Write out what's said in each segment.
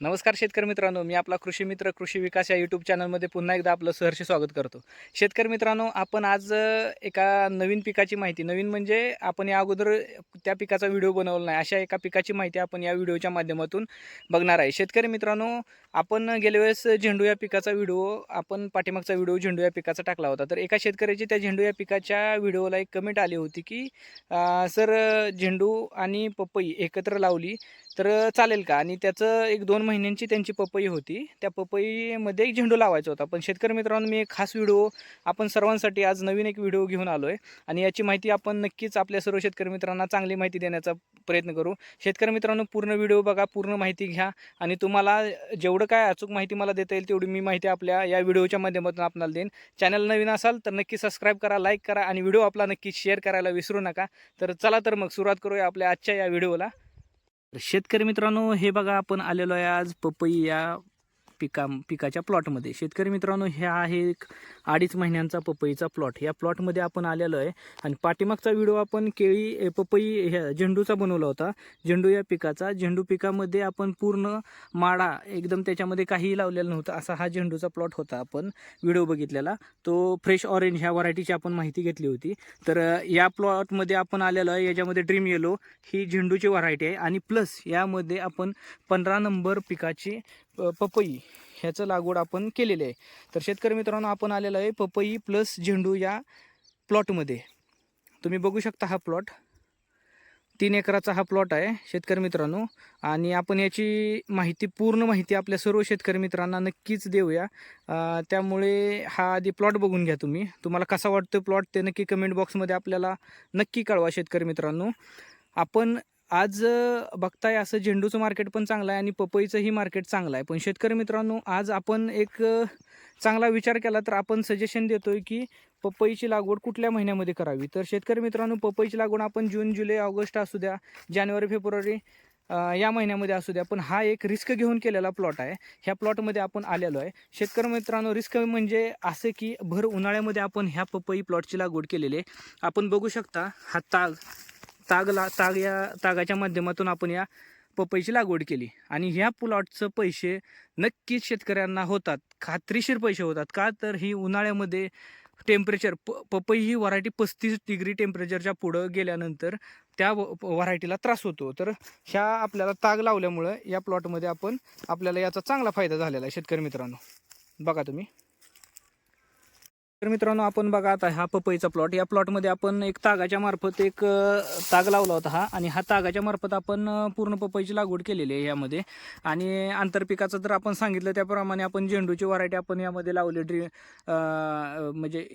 नमस्कार शेतकरी मित्रांनो मी आपला कृषी मित्र कृषी विकास या यूट्यूब चॅनलमध्ये पुन्हा एकदा आपलं सहर्ष स्वागत करतो. शेतकरी मित्रांनो आपण आज एका नवीन पिकाची माहिती नवीन म्हणजे आपण या अगोदर त्या पिकाचा व्हिडिओ बनवला नाही अशा एका पिकाची माहिती आपण या व्हिडिओच्या माध्यमातून बघणार आहे. शेतकरी मित्रांनो आपण गेल्या वेळेस झेंडू या पिकाचा व्हिडिओ आपण पाठीमागचा व्हिडिओ झेंडू या पिकाचा टाकला होता. तर एका शेतकऱ्याची त्या झेंडू या पिकाच्या व्हिडिओला एक कमेंट आली होती की सर झेंडू आणि पपई एकत्र लावली तर चालेल का? आणि त्याचं एक दोन महिन्यांची त्यांची पपई होती. त्या पपईमध्ये एक झेंडू लावायचा होता. पण शेतकरी मित्रांनो मी एक खास व्हिडिओ आपण सर्वांसाठी आज नवीन एक व्हिडिओ घेऊन आलो आहे आणि याची माहिती आपण नक्कीच आपल्या सर्व शेतकरी मित्रांना चांगली माहिती देण्याचा प्रयत्न करू. शेतकरी मित्रांनो पूर्ण व्हिडिओ बघा पूर्ण माहिती घ्या. आणि तुम्हाला जेवढं काय अचूक माहिती मला देता येईल तेवढी मी माहिती आपल्या या व्हिडिओच्या माध्यमातून आपल्याला देईन. चॅनल नवीन असाल तर नक्की सबस्क्राईब करा लाईक करा आणि व्हिडिओ आपला नक्की शेअर करायला विसरू नका. तर चला तर मग सुरुवात करूया आपल्या आजच्या या व्हिडिओला. तर शेतकरी मित्रांनो हे बघा आपण आलेलो आहे आज पपई या पिका पिकाच्या प्लॉटमध्ये शेतकरी मित्रांनो ह्या आहे एक अडीच महिन्यांचा पपईचा प्लॉट या प्लॉटमध्ये आपण आलेलो आहे आणि पाठीमागचा व्हिडिओ आपण केळी पपई ह्या झेंडूचा बनवला होता. झेंडू या पिकाचा. झेंडू पिकामध्ये आपण पूर्ण माडा एकदम त्याच्यामध्ये काहीही लावलेलं नव्हतं. असा हा झेंडूचा प्लॉट होता आपण व्हिडिओ बघितलेला. तो फ्रेश ऑरेंज ह्या व्हरायटीची आपण माहिती घेतली होती. तर या प्लॉटमध्ये आपण आलेलो आहे. याच्यामध्ये ड्रीम येलो ही झेंडूची व्हरायटी आहे. आणि प्लस यामध्ये आपण पंधरा नंबर पिकाची पपई ह्याचं लागवड आपण केलेली आहे. तर शेतकरी मित्रांनो आपण आलेलो आहे पपई प्लस झेंडू या प्लॉटमध्ये तुम्ही बघू शकता हा प्लॉट तीन एकराचा हा प्लॉट आहे शेतकरी मित्रांनो. आणि आपण याची माहिती पूर्ण माहिती आपल्या सर्व शेतकरी मित्रांना नक्कीच देऊया. त्यामुळे हा आधी प्लॉट बघून घ्या तुम्ही. तुम्हाला कसा वाटतो प्लॉट ते नक्की कमेंट बॉक्समध्ये आपल्याला नक्की कळवा शेतकरी मित्रांनो. आपण आज बघताय असं झेंडूचं मार्केट पण चांगलं आहे आणि पपईचंही मार्केट चांगलं आहे. पण शेतकरी मित्रांनो आज आपण एक चांगला विचार केला तर आपण सजेशन देतोय की पपईची लागवड कुठल्या महिन्यामध्ये करावी? तर शेतकरी मित्रांनो पपईची लागवड आपण जून जुलै ऑगस्ट असू द्या जानेवारी फेब्रुवारी या महिन्यामध्ये असू द्या. पण हा एक रिस्क घेऊन केलेला प्लॉट आहे. ह्या प्लॉटमध्ये आपण आलेलो आहे. शेतकरी मित्रांनो रिस्क म्हणजे असं की भर उन्हाळ्यामध्ये आपण ह्या पपई प्लॉटची लागवड केलेली आहे. आपण बघू शकता हा ताग तागला ताग या तागाच्या माध्यमातून आपण या पपईची लागवड केली. आणि ह्या प्लॉटचं पैसे नक्कीच शेतकऱ्यांना होतात. खात्रीशीर पैसे होतात. का तर ही उन्हाळ्यामध्ये टेम्परेचर प पपई ही व्हरायटी पस्तीस डिग्री टेम्परेचरच्या पुढं गेल्यानंतर त्या व्हरायटीला त्रास होतो. तर ह्या आपल्याला ताग लावल्यामुळं या प्लॉटमध्ये आपण आपल्याला याचा चांगला फायदा झालेला आहे शेतकरी मित्रांनो. बघा तुम्ही. तर मित्रांनो आपण बघा आता हा पपईचा प्लॉट या प्लॉटमध्ये आपण एक तागाच्या मार्फत एक ताग लावला होता हा. आणि हा तागाच्या मार्फत आपण पूर्ण पपईची लागवड केलेली आहे यामध्ये. आणि आंतरपिकाचं जर आपण सांगितलं त्याप्रमाणे आपण झेंडूची व्हरायटी आपण यामध्ये लावली. ड्री म्हणजे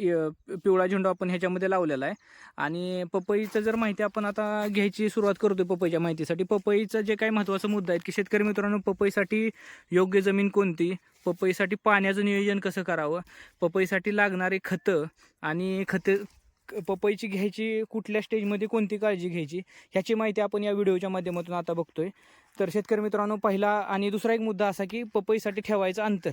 पिवळा झेंडू आपण ह्याच्यामध्ये लावलेला आहे. आणि पपईचं जर माहिती आपण आता घ्यायची सुरुवात करतो पपईच्या माहितीसाठी. पपईचं जे काही महत्त्वाचा मुद्दा आहे की शेतकरी मित्रांनो पपईसाठी योग्य जमीन कोणती? पपईसाठी पाण्याचं नियोजन कसं करावं? पपईसाठी लागणारे खतं आणि खतं पपईची घ्यायची कुठल्या स्टेजमध्ये कोणती काळजी घ्यायची ह्याची माहिती आपण या व्हिडिओच्या माध्यमातून आता बघतोय. तर शेतकरी मित्रांनो पहिला आणि दुसरा एक मुद्दा असा की पपईसाठी ठेवायचं अंतर.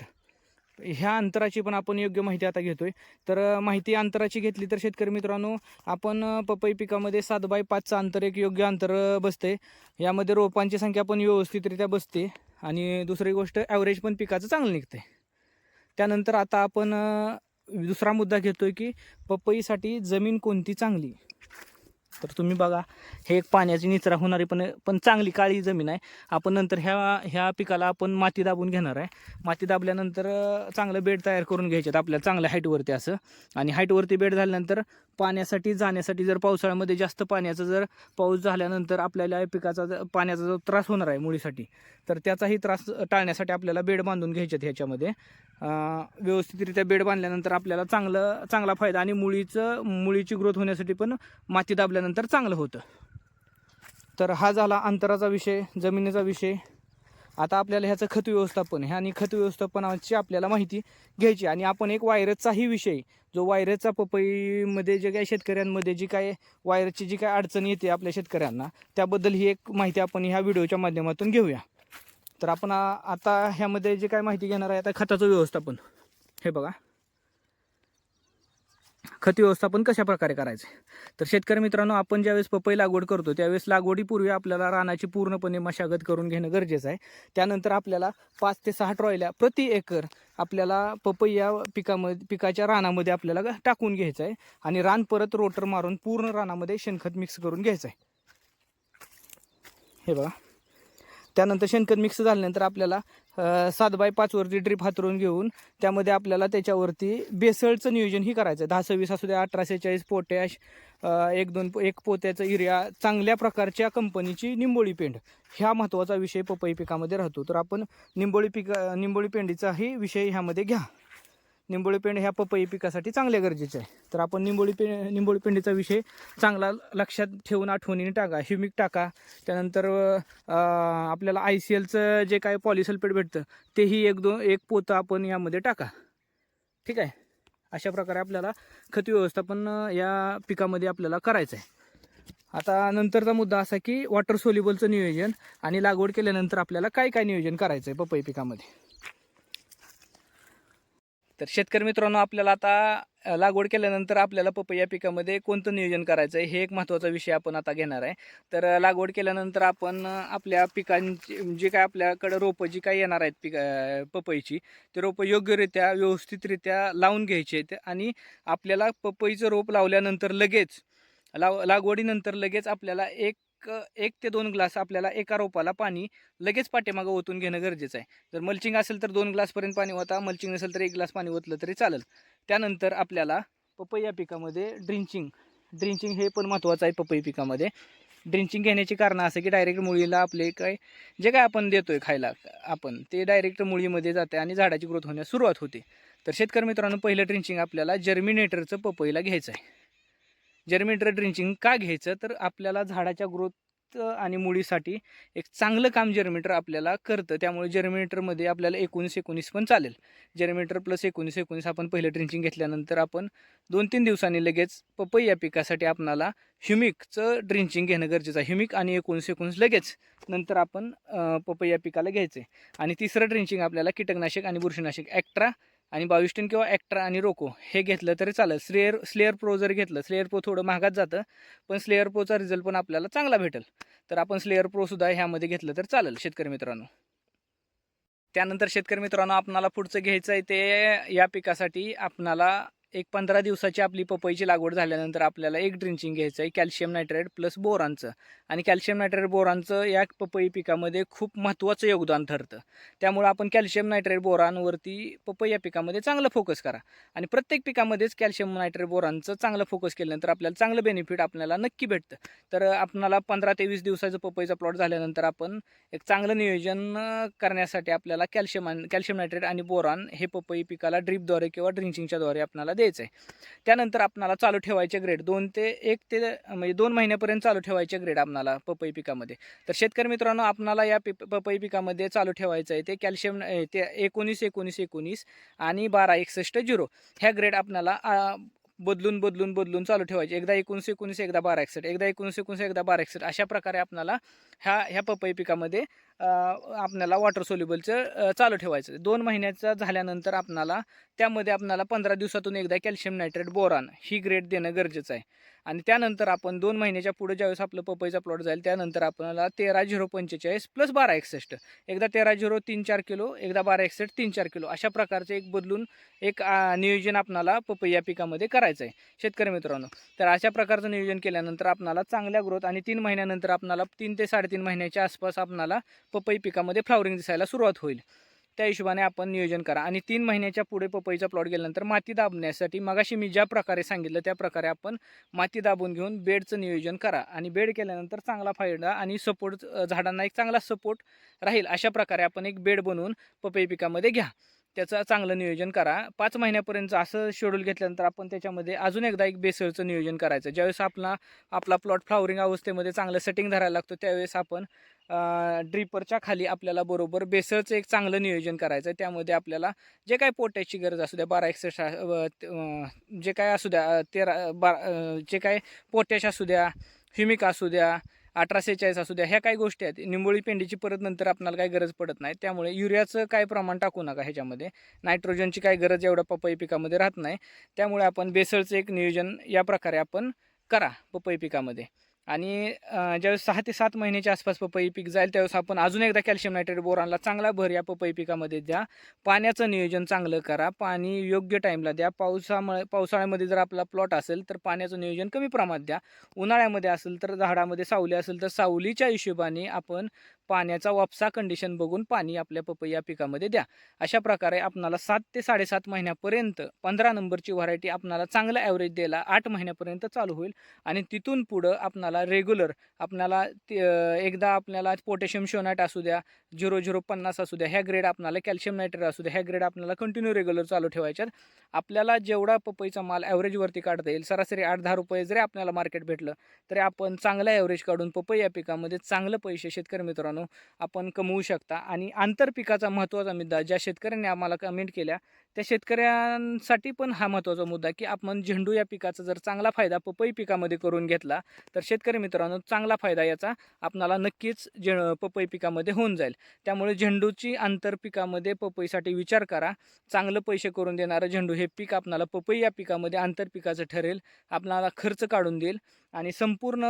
ह्या अंतराची पण आपण योग्य माहिती आता घेतोय. तर माहिती अंतराची घेतली तर शेतकरी मित्रांनो आपण पपई पिकामध्ये सात बाय पाचचं अंतर एक योग्य अंतर बसते यामध्ये रोपांची संख्या पण व्यवस्थितरित्या बसते. आणि दुसरी गोष्ट ॲव्हरेज पण पिकाचं चांगलं निघते त्यानंतर आता आपण दुसरा मुद्दा घेतो आहे की पपईसाठी जमीन कोणती चांगली? तर तुम्ही बघा हे एक पाण्याची निचरा होणारी पण पण चांगली काळी जमीन आहे. आपण नंतर ह्या ह्या पिकाला आपण माती दाबून घेणार आहे. माती दाबल्यानंतर चांगलं बेड तयार करून घ्यायच्यात आपल्याला चांगल्या हाईटवरती असं. आणि हाईटवरती बेड झाल्यानंतर पाण्यासाठी जाण्यासाठी जर पावसाळ्यामध्ये जास्त पाण्याचा जर पाऊस झाल्यानंतर आपल्याला या पिकाचा पाण्याचा जो त्रास होणार आहे मुळीसाठी तर त्याचाही त्रास टाळण्यासाठी आपल्याला बेड बांधून घ्यायच्यात ह्याच्यामध्ये. व्यवस्थितरित्या बेड बांधल्यानंतर आपल्याला चांगलं चांगला फायदा आणि मुळीचं मुळीची ग्रोथ होण्यासाठी पण माती दाबल्यानंतर चांगलं होतं. तर हा झाला अंतराचा विषय जमिनीचा विषय. आता आपल्याला ह्याचं खत व्यवस्थापन ह्या आणि खत व्यवस्थापनाची आपल्याला माहिती घ्यायची आणि आपण एक व्हायरसचाही विषय जो व्हायरसचा पपईमध्ये जे काही शेतकऱ्यांमध्ये जी काय व्हायरसची जी काय अडचण येते आपल्या शेतकऱ्यांना त्याबद्दल ही एक माहिती आपण ह्या व्हिडिओच्या माध्यमातून घेऊया. तर आपण आता ह्यामध्ये जे काय माहिती घेणार आहे आता खताचं व्यवस्थापन. हे बघा. खत व्यवस्थापन कशा प्रकारे करायचं? तर शेतकरी मित्रांनो आपण ज्यावेळेस पपई लागवड करतो त्यावेळेस लागवडीपूर्वी आपल्याला रानाची पूर्णपणे मशागत करून घेणं गरजेचं आहे. त्यानंतर आपल्याला पाच ते सहा ट्रॉयल्या प्रति एकर आपल्याला पपई या पिकामध्ये पिकाच्या रानामध्ये आपल्याला टाकून घ्यायचं आहे. आणि रान परत रोटर मारून पूर्ण रानामध्ये शेणखत मिक्स करून घ्यायचं आहे. हे बघा. त्यानंतर शेणखत मिक्स झाल्यानंतर आपल्याला सात बाय पाचवरती ड्रीप हातरून घेऊन त्यामध्ये आपल्याला त्याच्यावरती बेसळचं नियोजनही करायचं. दहा सव्वीस असू द्या अठराशे चाळीस पोटॅश एक दोन एक पोत्याचं युरिया चांगल्या प्रकारच्या कंपनीची निंबोळी पेंड ह्या महत्त्वाचा विषय पपई पिकामध्ये राहतो. तर आपण निंबोळी पिका निंबोळी पेंडीचाही विषय ह्यामध्ये घ्या. निंबोळी पेंड ह्या पपई पिकासाठी चांगल्या गरजेचे आहे. तर आपण निंबोळी पे निंबोळी पेंडीचा विषय चांगला लक्षात ठेवून आठवणीने टाका ह्युमिक टाका. त्यानंतर आपल्याला आय सी एलचं जे काय पॉलिसल्फेट भेटतं तेही एक दोन एक पोतं आपण यामध्ये टाका. ठीक आहे? अशा प्रकारे आपल्याला खत व्यवस्थापन या पिकामध्ये आपल्याला करायचं आहे. आता नंतरचा मुद्दा असा की वॉटर सोल्युबलचं नियोजन आणि लागवड केल्यानंतर आपल्याला काय काय नियोजन करायचं आहे पपई पिकामध्ये? तर शेतकरी मित्रांनो आपल्याला आता लागवड केल्यानंतर आपल्याला पपई या पिकामध्ये कोणतं नियोजन करायचं आहे हे एक महत्त्वाचा विषय आपण आता घेणार आहे. तर लागवड केल्यानंतर आपण आपल्या पिकांची जे काय आपल्याकडं रोपं जी काय येणार आहेत पिका पपईची ते रोपं योग्यरित्या व्यवस्थितरित्या लावून घ्यायचे आहेत आणि आपल्याला पपईचं रोप लावल्यानंतर लगेच लाव लागवडीनंतर लगेच आपल्याला एक एक ते दोन ग्लास आपल्याला एका रोपाला पाणी लगेच पाठीमागं ओतून घेणं गरजेचं आहे. जर मल्चिंग असेल तर दोन ग्लासपर्यंत पाणी होता मल्चिंग नसेल तर एक ग्लास पाणी ओतलं तरी चालेल. त्यानंतर आपल्याला पपई या पिकामध्ये ड्रिंचिंग ड्रिंचिंग हे पण महत्त्वाचं आहे पपई पिकामध्ये. ड्रिंचिंग घेण्याची कारणं असं की डायरेक्ट मुळीला आपले काय जे काय आपण देतोय खायला आपण ते डायरेक्ट मुळीमध्ये जाते आणि झाडाची ग्रोथ होण्यास सुरुवात होते. तर शेतकरी मित्रांनो पहिलं ड्रिंचिंग आपल्याला जर्मिनेटरचं पपईला घ्यायचं आहे. जर्मिनेटर ड्रिंचिंग का घ्यायचं? तर आपल्याला झाडाच्या ग्रोथ आणि मुळीसाठी एक चांगलं काम जर्मिनेटर आपल्याला करतं. त्यामुळे जर्मिनेटरमध्ये आपल्याला एकोणीस एकोणीस पण चालेल. जर्मिनेटर प्लस एकोणीस एकोणीस आपण पहिलं ड्रिंचिंग घेतल्यानंतर आपण दोन तीन दिवसांनी लगेच पपई या पिकासाठी आपणाला ह्युमिकचं ड्रिंचिंग घेणं गरजेचं आहे. ह्युमिक आणि एकोणीस एकोणीस लगेच नंतर आपण पपई या पिकाला घ्यायचं आहे आणि तिसरं ड्रिंचिंग आपल्याला कीटकनाशक आणि बुरशीनाशक ॲक्ट्रा आणि बावीस टन किंवा ॲक्ट्रा आणि रोको हे घेतलं तरी चालेल. स्लेअर स्लेअर प्रो जर घेतलं स्लेअर प्रो थोडं महागात जातं पण स्लेअर प्रोचा रिझल्ट पण आपल्याला चांगला भेटेल. तर आपण स्लेअर प्रोसुद्धा ह्यामध्ये घेतलं तर चालेल शेतकरी मित्रांनो. त्यानंतर शेतकरी मित्रांनो आपणाला पुढचं घ्यायचं आहे ते या पिकासाठी आपणाला एक पंधरा दिवसाची आपली पपईची लागवड झाल्यानंतर आपल्याला एक ड्रिंचिंग घ्यायचं आहे कॅल्शियम नायट्रेट प्लस बोरांचं. आणि कॅल्शियम नायट्रेट बोरांचं या पपई पिकामध्ये खूप महत्त्वाचं योगदान ठरतं. त्यामुळं आपण कॅल्शियम नायट्रेट बोरांवरती पपई या पिकामध्ये चांगलं फोकस करा. आणि प्रत्येक पिकामध्येच कॅल्शियम नायट्रेट बोरांचं चांगलं फोकस केल्यानंतर आपल्याला चांगलं बेनिफिट आपल्याला नक्की भेटतं. तर आपणाला पंधरा ते वीस दिवसाचं पपईचा प्लॉट झाल्यानंतर आपण एक चांगलं नियोजन करण्यासाठी आपल्याला कॅल्शियम कॅल्शियम नायट्रेट आणि बोरान हे पपई पिकाला ड्रीपद्वारे किंवा ड्रिंचिंगच्याद्वारे आपल्याला द्यायचं आहे त्यानंतर आपणाला चालू ठेवायचे ग्रेड दोन ते एक ते म्हणजे दोन महिन्यापर्यंत चालू ठेवायचे ग्रेड आपणाला पपई पिकामध्ये. तर शेतकरी मित्रांनो आपणाला या पि पपई पिकामध्ये चालू ठेवायचं आहे ते कॅल्शियम ते एकोणीस एकोणीस एकोणीस आणि बारा एकसष्ट झिरो ह्या ग्रेड आपणाला बदलून बदलून बदलून चालू ठेवायचे. एकदा एकोणीस एकोणीस एकदा बारा एकसष्ट. एकदा एकोणीस एकोणीस एकदा बारा एकसष्ट. अशा प्रकारे आपणाला ह्या ह्या पपई पिकामध्ये आपल्याला वॉटर सोल्युबलचं चालू ठेवायचं. दोन महिन्याचा झाल्यानंतर आपणाला त्यामध्ये आपणाला पंधरा दिवसातून एकदा कॅल्शियम नायट्रेट बोरान ही ग्रेड देणं गरजेचं आहे. आणि त्यानंतर आपण दोन महिन्याच्या पुढे ज्यावेळेस आपलं पपईचा प्लॉट जाईल त्यानंतर आपल्याला तेरा झिरो पंचेचाळीस प्लस बारा एकसष्ट. एकदा तेरा झिरो तीन चार किलो एकदा बारा एकसष्ट तीन चार किलो. अशा प्रकारचे एक बदलून एक नियोजन आपणाला पपई या पिकामध्ये करायचं आहे शेतकरी मित्रांनो तर अशा प्रकारचं नियोजन केल्यानंतर आपणाला चांगल्या ग्रोथ आणि तीन महिन्यानंतर आपणाला तीन ते साडेतीन महिन्याच्या आसपास आपणाला पपई पिकामध्ये फ्लावरिंग दिसायला सुरुवात होईल. त्या हिशोबाने आपण नियोजन करा. आणि तीन महिन्याच्या पुढे पपईचा प्लॉट गेल्यानंतर माती दाबण्यासाठी मगाशी मी ज्या प्रकारे सांगितलं त्या प्रकारे आपण माती दाबून घेऊन बेडचं नियोजन करा. आणि बेड केल्यानंतर चांगला फायदा आणि सपोर्ट झाडांना एक चांगला सपोर्ट राहील. अशा प्रकारे आपण एक बेड बनवून पपई पिकामध्ये घ्या. त्याचं चांगलं नियोजन करा. पाच महिन्यापर्यंत असं शेड्यूल घेतल्यानंतर आपण त्याच्यामध्ये अजून एकदा एक बेसळचं नियोजन करायचं. ज्यावेळेस आपला आपला प्लॉट फ्लावरिंग अवस्थेमध्ये चांगलं सेटिंग धरायला लागतो त्यावेळेस आपण ड्रिपरच्या खाली आपल्याला बरोबर बेसळचं एक चांगलं नियोजन करायचं आहे त्यामध्ये आपल्याला जे काय पोट्याची गरज असू द्या बारा एकसष्ट जे काय असू द्या तेरा बारा जे काय पोटॅश असू द्या ह्युमिक असू द्या अठरा सेहेचाळीस असू द्या ह्या काही गोष्टी आहेत. निंबोळी पेंडीची परत नंतर आपल्याला काही गरज पडत नाही. त्यामुळे युरियाचं काय प्रमाण टाकू नका ह्याच्यामध्ये. नायट्रोजनची काय गरज एवढ्या पपई पिकामध्ये राहत नाही. त्यामुळे आपण बेसळचं एक नियोजन या प्रकारे आपण करा पपई पिकामध्ये. आणि ज्यावेळेस सहा ते सात महिन्याच्या आसपास पपई पीक जाईल त्यावेळेस आपण अजून एकदा कॅल्शियम नायट्रेट बोरानला चांगला भर या पपई पिकामध्ये द्या. पाण्याचं नियोजन चांगलं करा. पाणी योग्य टाईमला द्या. पावसामुळे पावसाळ्यामध्ये जर आपला प्लॉट असेल तर पाण्याचं नियोजन कमी प्रमाणात द्या. उन्हाळ्यामध्ये असेल तर झाडामध्ये सावली असेल तर सावलीच्या हिशोबाने आपण पाण्याचा वापसा कंडिशन बघून पाणी आपल्या पपई या पिकामध्ये द्या. अशा प्रकारे आपणाला सात ते साडेसात महिन्यापर्यंत पंधरा नंबरची व्हरायटी आपणाला चांगलं ॲव्हरेज द्यायला आठ महिन्यापर्यंत चालू होईल. आणि तिथून पुढं आपणाला रेग्युलर आपणाला ते, एकदा आपल्याला पोटॅशियम शोनाट असू द्या झिरो झिरो पन्नास असू द्या ह्या ग्रेड आपल्याला कॅल्शियम नायट्रेट असू द्या ह्या ग्रेड आपल्याला कंटिन्यू रेग्युलर चालू ठेवायच्यात. आपल्याला जेवढा पपईचा माल ॲव्हरेजवरती काढता येईल सरासरी आठ दहा रुपये जरी आपल्याला मार्केट भेटलं तरी आपण चांगला ॲव्हरेज काढून पपई या पिकामध्ये चांगलं पैसे शेतकरी मित्रांनो आपण कमवू शकता. आणि आंतरपिकाचा महत्त्वाचा मुद्दा ज्या शेतकऱ्यांनी आम्हाला कमेंट केल्या त्या शेतकऱ्यांसाठी पण हा महत्त्वाचा मुद्दा की आपण झेंडू या पिकाचा जर चांगला फायदा पपई पिकामध्ये करून घेतला तर शेतकरी मित्रांनो चांगला फायदा याचा आपणाला नक्कीच जे पपई पिकामध्ये होऊन जाईल. त्यामुळे झेंडूची आंतरपिकामध्ये पपईसाठी विचार करा. चांगलं पैसे करून देणारं झेंडू हे पीक आपणाला पपई या पिकामध्ये आंतरपिकाचं ठरेल आपणाला खर्च काढून देईल आणि संपूर्ण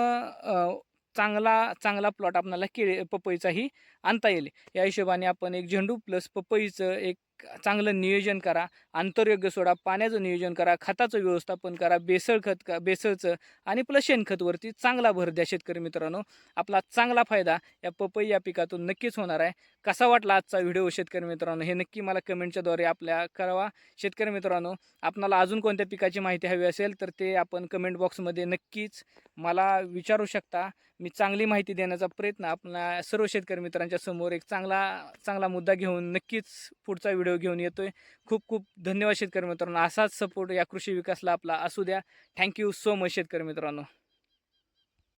चांगला चांगला प्लॉट आपणाला केळी पपईचाही आणता येईल. या हिशोबाने आपण एक झेंडू प्लस पपईचं एक चांगलं नियोजन करा आंतरयोग्य सोडा पाण्याचं नियोजन करा खताचं व्यवस्थापन करा बेसळ खत का बेसळचं आणि प्लस शेणखतवरती चांगला भर द्या शेतकरी मित्रांनो. आपला चांगला फायदा या पपई या पिकातून नक्कीच होणार आहे. कसा वाटला आजचा व्हिडिओ शेतकरी मित्रांनो? हे नक्की मला कमेंटच्याद्वारे आपल्या करावा. शेतकरी मित्रांनो आपणाला अजून कोणत्या पिकाची माहिती हवी असेल तर ते आपण कमेंट बॉक्समध्ये नक्कीच मला विचारू शकता. मी चांगली माहिती देण्याचा प्रयत्न आपला सर्व शेतकरी मित्रांच्या समोर एक चांगला चांगला मुद्दा घेऊन नक्कीच पुढचा व्हिडिओ घेऊन येतोय. खूप खूप धन्यवाद शेतकरी मित्रांनो. असाच सपोर्ट या कृषी विकासला आपला असू द्या. थँक्यू सो मच शेतकरी मित्रांनो.